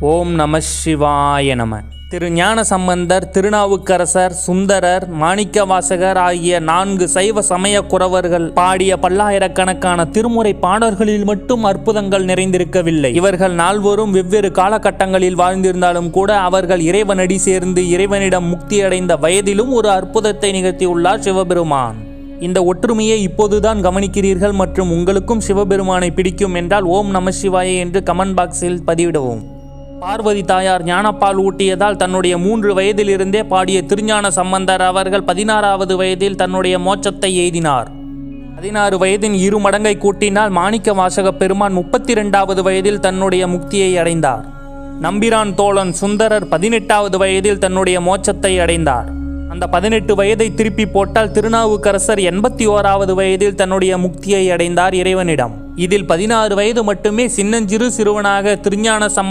ஓம் நம சிவாய நம. திரு ஞான சம்பந்தர் திருநாவுக்கரசர் சுந்தரர் மாணிக்கவாசகர் ஆகிய நான்கு சைவ சமய குறவர்கள் பாடிய பல்லாயிரக்கணக்கான திருமுறை பாடல்களில் மட்டும் அற்புதங்கள் நிறைந்திருக்கவில்லை. இவர்கள் நால்வரும் வெவ்வேறு காலகட்டங்களில் வாழ்ந்திருந்தாலும் கூட அவர்கள் இறைவனடி சேர்ந்து இறைவனிடம் முக்தியடைந்த வயதிலும் ஒரு அற்புதத்தை நிகழ்த்தியுள்ளார் சிவபெருமான். இந்த ஒற்றுமையை இப்போதுதான் கவனிக்கிறீர்கள் மற்றும் உங்களுக்கும் சிவபெருமானை பிடிக்கும் என்றால் ஓம் நம சிவாய என்று கமெண்ட் பாக்ஸில் பதிவிடவும். பார்வதி தாயார் ஞானப்பால் ஊட்டியதால் தன்னுடைய மூன்று வயதிலிருந்தே பாடிய திருஞான சம்பந்தர் அவர்கள் பதினாறாவது வயதில் தன்னுடைய மோட்சத்தை எய்தினார். பதினாறு வயதின் இரு மடங்கை கூட்டினால் மாணிக்க வாசக பெருமான் முப்பத்தி இரண்டாவது வயதில் தன்னுடைய முக்தியை அடைந்தார். நம்பிரான் தோழன் சுந்தரர் பதினெட்டாவது வயதில் தன்னுடைய மோட்சத்தை அடைந்தார். அந்த பதினெட்டு வயதை திருப்பி போட்டால் திருநாவுக்கரசர் எண்பத்தி ஓராவது வயதில் தன்னுடைய முக்தியை அடைந்தார் இறைவனிடம். இதில் பதினாறு வயது மட்டுமே சின்னஞ்சிறு சிறுவனாக திருஞான சம்ம